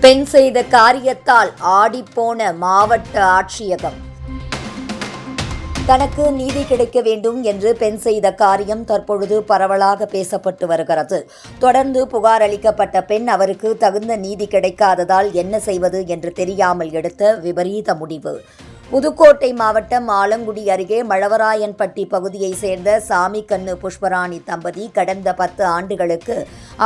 பெண் செய்த காரியத்தால் ஆடிப்போன மாவட்ட ஆட்சியகம். தனக்கு நீதி கிடைக்க வேண்டும் என்று பெண் செய்த காரியம் தற்பொழுது பரவலாக பேசப்பட்டு வருகிறது. தொடர்ந்து புகார் அளிக்கப்பட்ட பெண் அவருக்கு தகுந்த நீதி கிடைக்காததால் என்ன செய்வது என்று தெரியாமல் எடுத்த விபரீத முடிவு. புதுக்கோட்டை மாவட்டம் ஆலங்குடி அருகே மழவராயன்பட்டி பகுதியைச் சேர்ந்த சாமி கண்ணு புஷ்பராணி தம்பதி கடந்த பத்து ஆண்டுகளுக்கு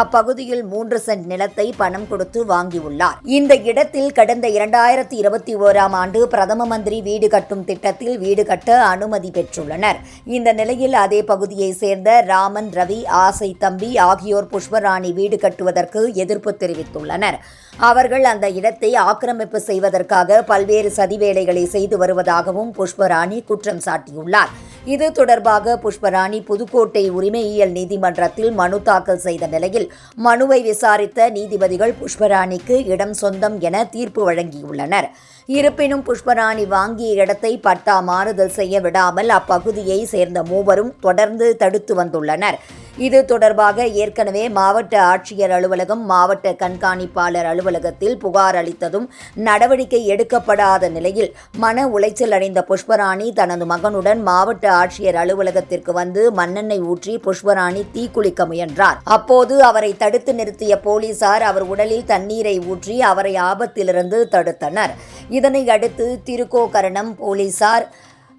அப்பகுதியில் மூன்று சென்ட் நிலத்தை பணம் கொடுத்து வாங்கியுள்ளார். இந்த இடத்தில் கடந்த இரண்டாயிரத்தி இருபத்தி ஓராம் ஆண்டு பிரதம மந்திரி வீடு கட்டும் திட்டத்தில் வீடு கட்ட அனுமதி பெற்றுள்ளனர். இந்த நிலையில் அதே பகுதியைச் சேர்ந்த ராமன் ரவி ஆசை தம்பி ஆகியோர் புஷ்பராணி வீடு கட்டுவதற்கு எதிர்ப்பு தெரிவித்துள்ளனர். அவர்கள் அந்த இடத்தை ஆக்கிரமிப்பு செய்வதற்காக பல்வேறு சதிவேலைகளை செய்து வருவதாகவும் புஷ்பராணி குற்றம் சாட்டியுள்ளார். இது தொடர்பாக புஷ்பராணி புதுக்கோட்டை உரிமையியல் நீதிமன்றத்தில் மனு தாக்கல் செய்த நிலையில் மனுவை விசாரித்த நீதிபதிகள் புஷ்பராணிக்கு இடம் சொந்தம் என தீர்ப்பு வழங்கியுள்ளனர். இருப்பினும் புஷ்பராணி வாங்கிய இடத்தை பட்டா மாறுதல் செய்ய விடாமல் அப்பகுதியை சேர்ந்த மூவரும் தொடர்ந்து தடுத்து வந்துள்ளனர். இது தொடர்பாக ஏற்கனவே மாவட்ட ஆட்சியர் அலுவலகம் மாவட்ட கண்காணிப்பாளர் அலுவலகத்தில் புகார் அளித்ததும் நடவடிக்கை எடுக்கப்படாத நிலையில் மன உளைச்சல் அடைந்த புஷ்பராணி தனது மகனுடன் மாவட்ட ஆட்சியர் அலுவலகத்திற்கு வந்து மண்ணெண்ணெய் ஊற்றி புஷ்பராணி தீக்குளிக்க முயன்றார். அப்போது அவரை தடுத்து நிறுத்திய போலீசார் அவர் உடலில் தண்ணீரை ஊற்றி அவரை ஆபத்திலிருந்து தடுத்தனர். இதனை அடுத்து திருக்கோகரணம் போலீசார்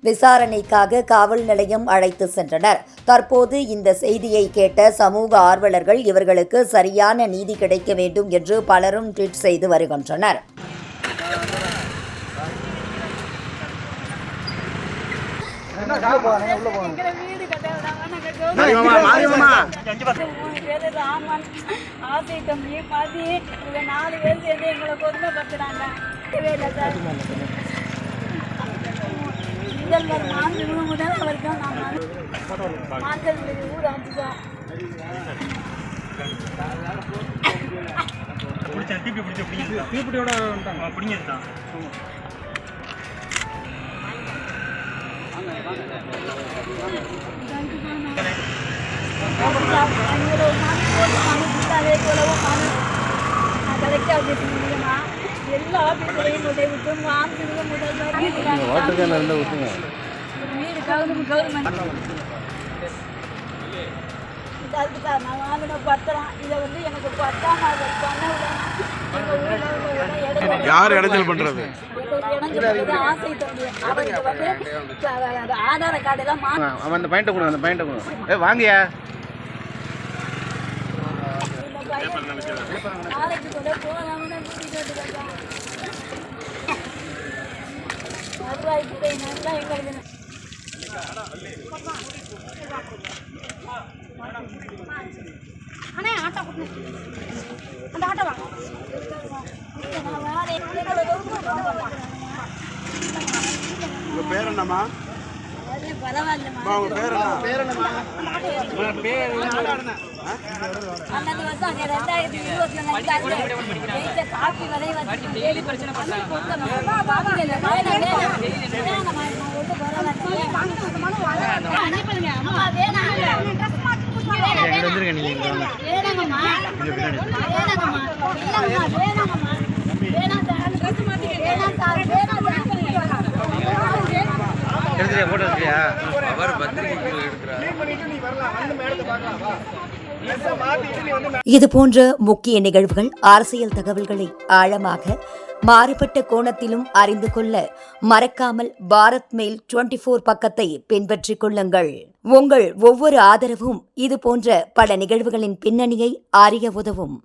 விசாரணைக்காக காவல் நிலையம் அழைத்து சென்றனர். தற்போது இந்த செய்தியை கேட்ட சமூக ஆர்வலர்கள் இவர்களுக்கு சரியான நீதி கிடைக்க வேண்டும் என்று பலரும் ட்வீட் செய்து வருகின்றனர். ராமன் ஆசை தம்பி மதி நாலு பேர் சேர்ந்து எங்களை கொடுமைப்படுத்துறாங்க வேலை சார் முதல் ஒரு மாநில முதல் அவருக்கு நான் மாந்தல் ஊர் ஆச்சு சார் பிடிச்சேன் தீப்பி பிடிச்சி பிடிங்கிருந்தான் தீப்பிடியோட பிடிங்கிருந்தான் எங்களோட மாமி போட்டு மாமி கொடுத்தாலே போலவும் மாமி நான் கலெக்டர் ஆஃபீஸ் மூலியமா எல்லா ஆஃபீஸ்லையும் கொண்டே விட்டு மாமிக்கு முதல் வாட்டர்கேனில் இருந்தால் ஊற்றுங்க வீடு கவர்மெண்ட் கவர்மெண்ட். அதுக்கு சார் நான் வாங்கின பத்திரம். இதை வந்து எனக்கு பத்தாம அதை பண்ண விடணும் யார் இடைஞ்சல் பண்ணுறது இடைஞ்சல் ஆசை தம்பி அவருக்கு வந்து ஆதார கார்டு எல்லாம் அந்த பாயிண்ட்டை கொடுங்க அந்த பாயிண்ட்டை கொடுங்க ஏ வாங்கயா? இந்த ஆட்டோ நாளைக்கு அந்த ஆட்டோ வாங்க வந்துருக்கான் பேர் என்னம்மா? பரவாயில்லம்மா உங்கள் பேர் என்ன பேர் என்னம்மா அன்னது வந்து அங்க ரெண்டாயிரத்தி இருபத்தி ரெண்டாயிரத்தி ஜெயிச்ச காப்பி வரை டெய்லி பிரச்சனை எடுத்துறியா ஃபோட்டோ எடுத்துறியா இது போன்ற முக்கிய நிகழ்வுகள் அரசியல் தகவல்களை ஆழமாக மாறுபட்ட கோணத்திலும் அறிந்து கொள்ள மறக்காமல் பாரத் மெயில் டுவெண்டி ஃபோர் பக்கத்தை பின்பற்றிக் கொள்ளுங்கள். உங்கள் ஒவ்வொரு ஆதரவும் இது போன்ற பல நிகழ்வுகளின் பின்னணியை அறிய உதவும்.